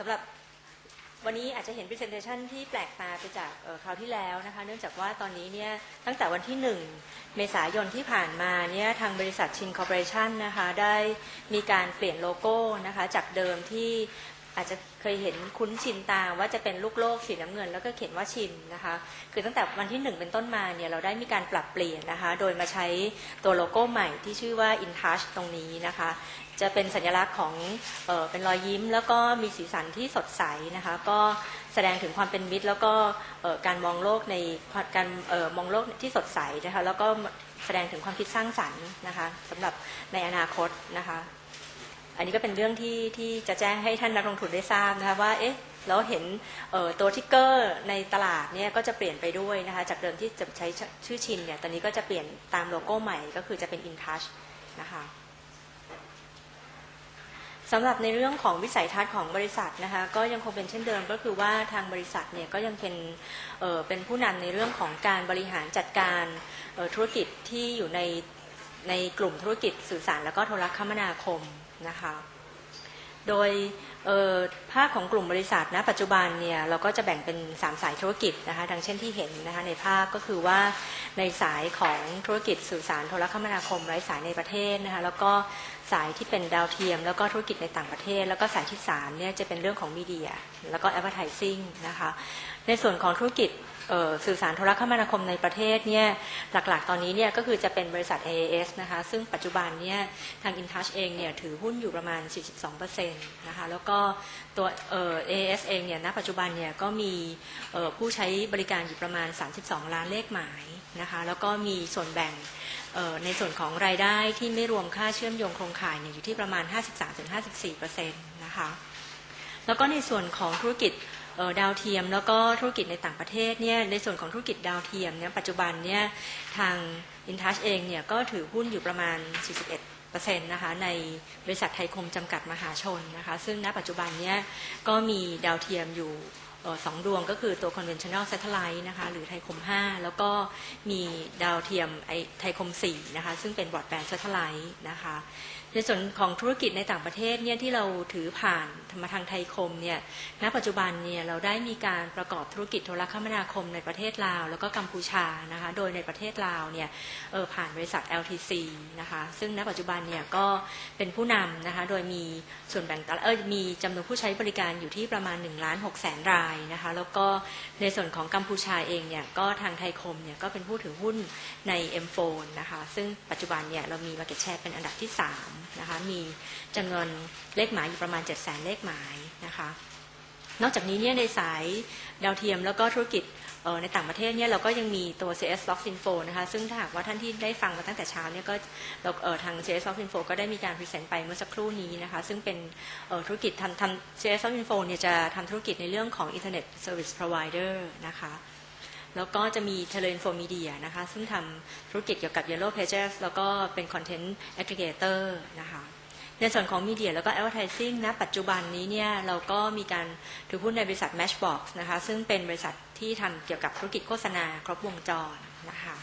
สำหรับวันนี้อาจจะเห็น Presentation ที่แปลกตาไปจากคราวที่แล้วนะคะเนื่องจากว่าตอนนี้เนี่ยตั้งแต่วันที่ 1 เมษายนที่ผ่านมาเนี่ยทางบริษัทชินคอร์ปอเรชันนะคะได้มีการเปลี่ยนโลโก้นะคะจากเดิมที่อาจจะเคยเห็นคุ้นชินตาว่าจะเป็นลูกโลกสีน้ำเงิน แล้วก็เขียนว่าชินนะคะคือตั้งแต่วันที่ 1 เป็นต้นมาเนี่ยเราได้มีการปรับเปลี่ยนนะคะโดยมาใช้ตัวโลโก้ใหม่ที่ชื่อว่า InTouch ตรงนี้นะคะ จะเป็นสัญลักษณ์ของเออเป็นรอยยิ้ม แล้วก็มีสีสันที่สดใสนะคะก็แสดงถึงความเป็นมิตร แล้วก็การมองโลกในการออมองโลกที่สดใสนะคะแล้วก็แสดงถึงความคิดสร้างสรรค์นะคะสำหรับในอนาคตนะคะอันนี้ก็เป็นเรื่องที่ที่จะแจ้งให้ท่านนักลงทุนได้ทราบนะคะว่าเอ๊ะเราเห็นตัวทิกเกอร์ในตลาดเนี่ยก็จะเปลี่ยนไปด้วยนะคะจากเดิมที่จะใช้ชื่อชินเนี่ยตอนนี้ก็จะเปลี่ยนตามโลโก้ใหม่ก็คือจะเป็น InTouch นะคะ สำหรับในเรื่องของวิสัยทัศน์ของบริษัทนะคะก็ยังคงเป็นเช่นเดิมก็คือว่าทางบริษัทเนี่ยก็ยังเป็นเเป็นผู้นำในเรื่องของการบริหารจัดการธุรกิจที่อยู่ในในกลุ่มธุรกิจสื่อสารแล้วก็โทรคมนาคมนะคะ โดยภาคของกลุ่มบริษัทณปัจจุบันเนี่ยเราก็จะแบ่งเป็น 3 สายธุรกิจนะคะดังเช่นที่เห็นนะคะในภาพก็คือว่าในสายของธุรกิจสื่อสารโทรคมนาคมไร้สายในประเทศนะคะแล้วก็สายที่เป็นดาวเทียม แล้วก็ธุรกิจในต่างประเทศ แล้วก็สายที่3เนี่ยจะเป็นเรื่องของมีเดียแล้วก็ advertising นะคะในส่วนของธุรกิจ สื่อสารโทรคมนาคมในประเทศเนี่ยหลักๆ ตอนนี้เนี่ยก็คือจะเป็นบริษัท AAS นะคะซึ่งปัจจุบันเนี่ยทาง InTouch เองเนี่ยถือหุ้นอยู่ประมาณ 42%นะคะแล้วก็ตัวเออ AAS เองเนี่ยณปัจจุบันเนี่ยก็มีผู้ใช้บริการอยู่ประมาณ 32 ล้านเลขหมายนะคะแล้วก็มีส่วนแบ่งในส่วนของรายได้ที่ไม่รวมค่าเชื่อมโยงโครงข่ายเนี่ยอยู่ที่ประมาณ 53-54%นะคะแล้วก็ในส่วนของธุรกิจ ดาวเทียม แล้วก็ธุรกิจในต่างประเทศเนี่ยในส่วนของธุรกิจดาวเทียมเนี่ยปัจจุบันเนี่ยทาง InTouch เองเนี่ยก็ถือหุ้นอยู่ประมาณ 41%นะคะในบริษัทไทยคมจำกัดมหาชนนะคะซึ่งณปัจจุบันเนี่ยก็มีดาวเทียมอยู่ สองดวงก็คือตัว conventional satellite นะคะหรือไทยคม 5 แล้วก็มีดาวเทียมไอไทยคม 4 นะคะซึ่งเป็น broadband satellite นะคะในส่วนของธุรกิจในต่างประเทศเนี่ยที่เราถือผ่านมาทางไทยคมเนี่ยณปัจจุบันเนี่ยเราได้มีการประกอบธุรกิจโทรคมนาคมในประเทศลาว แล้วก็กัมพูชานะคะโดยในประเทศลาวเนี่ยเออผ่านบริษัท LTC นะคะซึ่งณปัจจุบันเนี่ยก็เป็นผู้นำนะคะโดยมีส่วนแบ่งตลาดเออมีจำนวนผู้ใช้บริการอยู่ที่ประมาณ1ล้าน6แสนรายนะคะ แล้วก็ในส่วนของกัมพูชาเองเนี่ยก็ทางไทยคมเนี่ยก็เป็นผู้ถือหุ้นใน M4 นะคะ ซึ่งปัจจุบันเนี่ยเรามี market share เป็นอันดับที่3นะคะ มีจำนวนเลขหมายอยู่ประมาณ 7 0 0 0 0 0 เลขหมายนะคะ นอกจากนี้เนี่ยในสายดาวเทียมแล้วก็ธุรกิจ ในต่างประเทศเนี่ยเราก็ยังมีตัว CS Lock Info นะคะซึ่งถ้าหากว่าท่านที่ได้ฟังมาตั้งแต่เช้าเนี่ยก็เราทาง CS Lock Info ก็ได้มีการพรีเซนต์ไปเมื่อสักครู่นี้นะคะซึ่งเป็นธุรกิจทำทำ CS Lock Info เนี่ยจะทำธุรกิจในเรื่องของ Internet Service Provider นะคะแล้วก็จะมี Teleinfo Media นะคะซึ่งทำธุรกิจเกี่ยวกับ Yellow Pages แล้วก็เป็น Content Aggregator นะคะ ในส่วนของมีเดียแล้วก็ advertising ณปัจจุบันนี้เนี่ยเราก็มีการถือหุ้นในบริษัท Matchbox นะคะซึ่งเป็นบริษัทที่ทำเกี่ยวกับธุรกิจโฆษณาครบวงจรนะคะ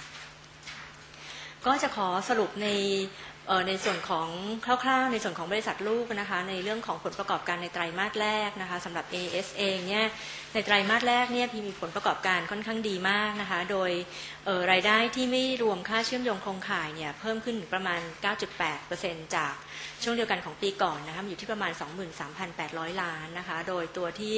ก็จะขอสรุปใน ในส่วนของคร่าวๆ ในส่วนของบริษัทลูกนะคะในเรื่องของผลประกอบการในไตรมาสแรกนะคะสำหรับ AS เองเนี่ยในไตรมาสแรกเนี่ยพีมีผลประกอบการค่อนข้างดีมากนะคะโดยรายได้ที่ไม่รวมค่าเชื่อมโยงโครงข่ายเนี่ยเพิ่มขึ้นประมาณ 9.8%จากช่วงเดียวกันของปีก่อนนะคะอยู่ที่ประมาณ 23,800 ล้านนะคะโดยตัวที่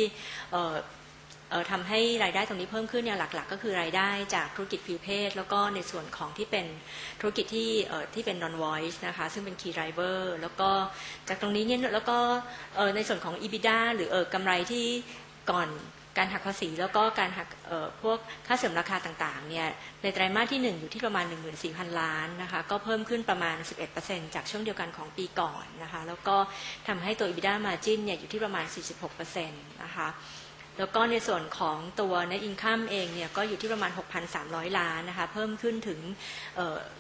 ทำให้รายได้ตรงนี้เพิ่มขึ้นเนี่ยหลัก ๆ ก็คือรายได้จากธุรกิจพิวเพศ แล้วก็ในส่วนของที่เป็นธุรกิจที่ที่เป็น non voice นะคะซึ่งเป็น key driver แล้วก็จากตรงนี้เนี่ยแล้วก็ในส่วนของ EBITDA หรืออกำไรที่ก่อนการหักภาษีแล้วก็การหักพวกค่าเสริมราคาต่างๆเนี่ยในไตรมาสที่ 1 อยู่ที่ประมาณ 14,000 ล้านนะคะก็เพิ่มขึ้นประมาณ 11%จากช่วงเดียวกันของปีก่อนนะคะแล้วก็ทำให้ตัว EBITDA margin เนี่ยอยู่ที่ประมาณ 46%นะคะ แล้วก็ในส่วนของตัว net income เองเนี่ยก็อยู่ที่ประมาณ 6,300 ล้านนะคะเพิ่มขึ้นถึง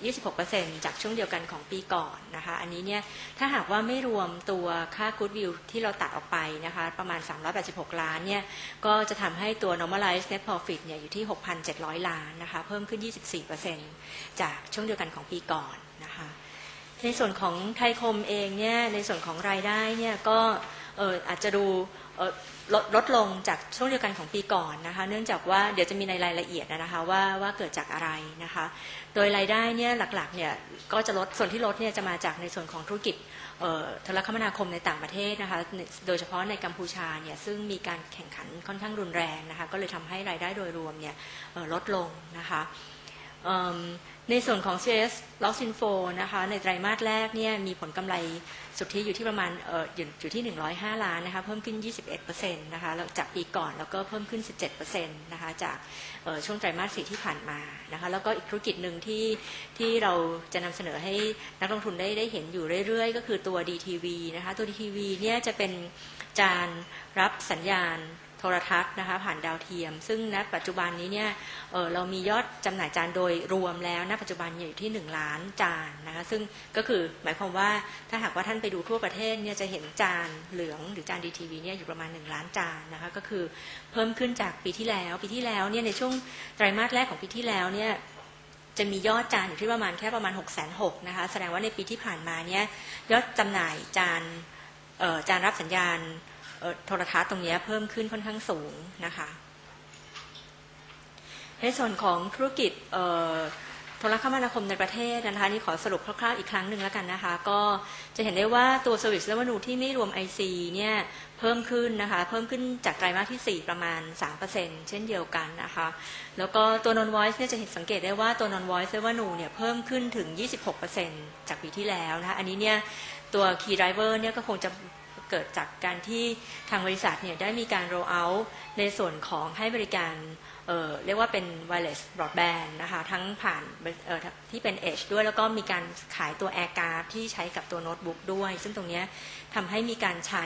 26%จากช่วงเดียวกันของปีก่อนนะคะอันนี้เนี่ยถ้าหากว่าไม่รวมตัวค่า goodwill ที่เราตัดออกไปนะคะประมาณ 386 ล้านเนี่ยก็จะทำให้ตัว normalized net profit เนี่ยอยู่ที่ 6,700 ล้านนะคะเพิ่มขึ้น 24%จากช่วงเดียวกันของปีก่อนนะคะในส่วนของไทยคมเองเนี่ยในส่วนของรายได้เนี่ยก็อาจจะดู ลดลดลงจากช่วงเดียวกันของปีก่อนนะคะ เนื่องจากว่าเดี๋ยวจะมีในรายละเอียดนะคะว่าว่าเกิดจากอะไรนะคะ โดยรายได้เนี่ยหลักๆเนี่ยก็จะลดส่วนที่ลดเนี่ยจะมาจากในส่วนของธุรกิจโทรคมนาคมในต่างประเทศนะคะ โดยเฉพาะในกัมพูชาเนี่ยซึ่งมีการแข่งขันค่อนข้างรุนแรงนะคะ ก็เลยทำให้รายได้โดยรวมเนี่ยลดลงนะคะ ในส่วนของ CS Loss Info นะคะ ในไตรมาสแรกเนี่ยมีผลกำไรสุทธิอยู่ที่ประมาณอออยู่ที่ 105 ล้านนะคะ เพิ่มขึ้น 21%นะคะจากปีก่อนแล้วก็เพิ่มขึ้น 17%นะคะจากช่วงไตรมาสสี่ที่ผ่านมานะคะ แล้วก็อีกธุรกิจหนึ่งที่ที่เราจะนำเสนอให้นักลงทุนได้ได้เห็นอยู่เรื่อยๆ ก็คือตัว DTV นะคะ ตัว DTV เนี่ยจะเป็นจานรับสัญญาณ โทรทัศน์นะคะผ่านดาวเทียม ซึ่งณปัจจุบันนี้เนี่ยเเรามียอดจำหน่ายจานโดยรวมแล้วณปัจจุบันอยู่ที่ 1 ล้านจานนะคะซึ่งก็คือหมายความว่าถ้าหากว่าท่านไปดูทั่วประเทศเนี่ยจะเห็นจานเหลืองหรือจาน DTV เนี่ยอยู่ประมาณ 1 ล้านจานนะคะก็คือเพิ่มขึ้นจากปีที่แล้ว ปีที่แล้วเนี่ยในช่วงไตรมาสแรกของปีที่แล้วเนี่ยจะมียอดจานอยู่ที่ประมาณแค่ประมาณ6กแสนหกนะคะแสดงว่าในปีที่ผ่านมาเนี่ยยอดจำหน่ายจานจานรับสัญญาณ โทรทัศน์ตรงนี้เพิ่มขึ้นค่อนข้างสูงนะคะในส่วนของธุรกิจโทรคมนาคมในประเทศนะคะนี่ขอสรุปคร่าวๆอีกครั้งหนึ่งแล้วกันนะคะ ก็จะเห็นได้ว่าตัว Service Revenue ที่ไม่รวม IC เนี่ยเพิ่มขึ้นนะคะ เพิ่มขึ้นจากไตรมาสที่ 4 ประมาณ 3%เช่นเดียวกันนะคะ แล้วก็ตัว non voice เนี่ยจะเห็นสังเกตได้ว่าตัว non voice revenue เนี่ยเพิ่มขึ้นถึง 26%จากปีที่แล้วนะคะ อันนี้เนี่ยตัว key driver เนี่ยก็คงจะ เกิดจากการที่ทางบริษัทเนี่ยได้มีการ roll out ในส่วนของให้บริการเเรียกว่าเป็น wireless broadband นะคะ ทั้งผ่านที่เป็น Edge ด้วย แล้วก็มีการขายตัว Air Card ที่ใช้กับตัวโน้ตบุ๊กด้วย ซึ่งตรงนี้ทำให้มีการใช้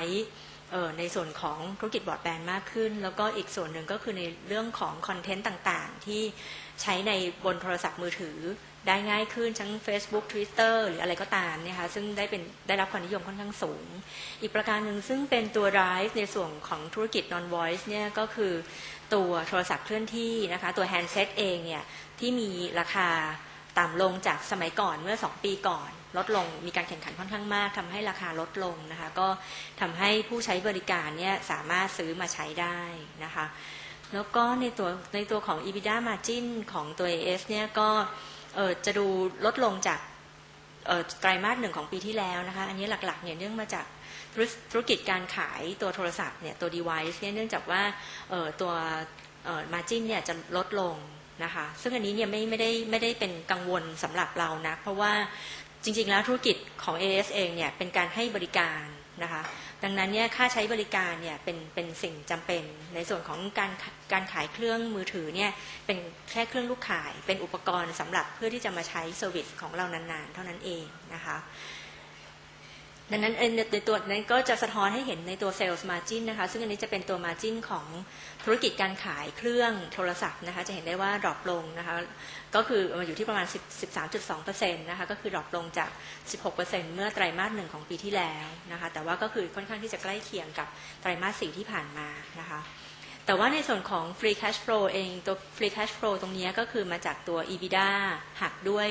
ในส่วนของธุรกิจบรอดแบนด์มากขึ้น แล้วก็อีกส่วนหนึ่งก็คือในเรื่องของคอนเทนต์ต่างๆ ที่ใช้ในบนโทรศัพท์มือถือ ได้ง่ายขึ้นทั้ง Facebook Twitter หรืออะไรก็ตามเนี่ยค่ะซึ่งได้เป็นได้รับความนิยมค่อนข้างสูง อีกประการหนึ่งซึ่งเป็นตัว drive ในส่วนของธุรกิจ non voice เนี่ยก็คือตัวโทรศัพท์เคลื่อนที่นะคะตัว handset เองเนี่ยที่มีราคาต่ำลงจากสมัยก่อนเมื่อ 2 ปีก่อน ลดลงมีการแข่งขันค่อนข้างมากทำให้ราคาลดลงนะคะก็ทำให้ผู้ใช้บริการเนี่ยสามารถซื้อมาใช้ได้นะคะแล้วก็ในตัวในตัวของ EBITDA margin ของตัว AS เนี่ยก็ เออจะดูลดลงจากไตรมาสหนึ่งของปีที่แล้วนะคะ อันนี้หลักๆเนี่ยเนื่องมาจากธุรกิจการขายตัวโทรศัพท์เนี่ยตัว device เนี่ยเนื่องจากว่าตัวเอ่อ margin เนี่ยจะลดลงนะคะ ซึ่งอันนี้เนี่ยไม่ไม่ได้ไม่ได้เป็นกังวลสำหรับเรานะ เพราะว่าจริงๆแล้วธุรกิจของ AS เองเนี่ยเป็นการให้บริการนะคะ ดังนั้นเนี่ยค่าใช้บริการเนี่ยเป็นเป็นสิ่งจำเป็น ในส่วนของการการขายเครื่องมือถือเนี่ยเป็นแค่เครื่องลูกขาย เป็นอุปกรณ์สำหรับเพื่อที่จะมาใช้เซอร์วิสของเรานานๆ เท่านั้นเองนะคะ ดังนั้นในตัวนั้นก็จะสะท้อนให้เห็นในตัว Sales Margin นะคะ ซึ่งอันนี้จะเป็นตัว Margin ของธุรกิจการขายเครื่องโทรศัพท์นะคะ จะเห็นได้ว่าดรอปลงนะคะ ก็คือมาอยู่ที่ประมาณ10 13.2%นะคะ ก็คือดรอปลงจาก 16%เมื่อไตรมาสหนึ่งของปีที่แล้วนะคะ แต่ว่าก็คือค่อนข้างที่จะใกล้เคียงกับไตรมาสสี่ที่ผ่านมานะคะ แต่ว่าในส่วนของ free cash flow เองตัว free cash flow ตรงนี้ก็คือมาจากตัว EBITDA หักด้วย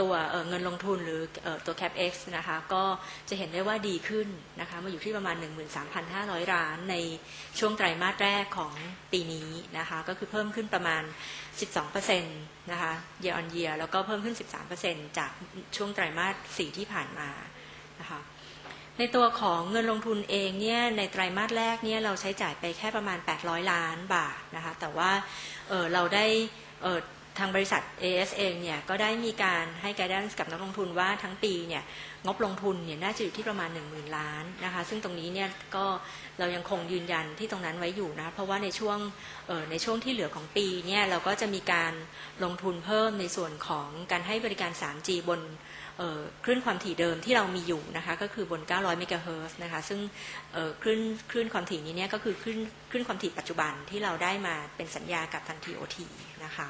ตัวเเงินลงทุนหรือเอ่อตัว capex นะคะก็จะเห็นได้ว่าดีขึ้นนะคะมาอยู่ที่ประมาณ 13,500 ล้านในช่วงไตรมาสแรกของปีนี้นะคะก็คือเพิ่มขึ้นประมาณ 12%นะคะ year on year แล้วก็เพิ่มขึ้น 13%จากช่วงไตรมาส 4 ที่ผ่านมานะคะ ในตัวของเงินลงทุนเองเนี่ยในไตรมาสแรกเนี่ยเราใช้จ่ายไปแค่ประมาณ 800 ล้านบาทนะคะแต่ว่าเเราได้ ทางบริษัท AS เองเนี่ยก็ได้มีการให้ guidance กับนักลงทุนว่าทั้งปีเนี่ยงบลงทุนเนี่ยน่าจะอยู่ที่ประมาณ 10,000 ล้านนะคะซึ่งตรงนี้เนี่ยก็เรายังคงยืนยันที่ตรงนั้นไว้อยู่นะเพราะว่าในช่วงในช่วงที่เหลือของปีเนี่ยเราก็จะมีการลงทุนเพิ่มในส่วนของการให้บริการ 3G บนคลื่นความถี่เดิมที่เรามีอยู่นะคะก็คือบน 900 เมกะเฮิรตซ์นะคะซึ่งคลื่นคลื่นความถี่นี้เนี่ยก็คือคลื่นคลื่นความถี่ปัจจุบันที่เราได้มาเป็นสัญญากับทาง TOT นะคะ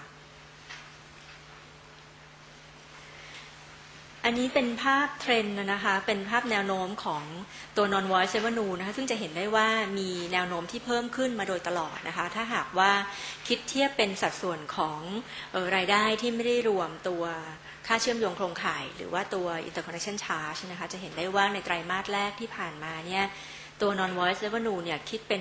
อันนี้เป็นภาพเทรนด์นะคะ เป็นภาพแนวโน้มของตัว non voice revenue นะคะ ซึ่งจะเห็นได้ว่ามีแนวโน้มที่เพิ่มขึ้นมาโดยตลอดนะคะ ถ้าหากว่าคิดเทียบเป็นสัดส่วนของออรายได้ที่ไม่ได้รวมตัวค่าเชื่อมโยงโครงข่าย หรือว่าตัว interconnection charge นะคะ จะเห็นได้ว่าในไตรมาสแรกที่ผ่านมาเนี่ย ตัว non voice revenue เนี่ยคิดเป็น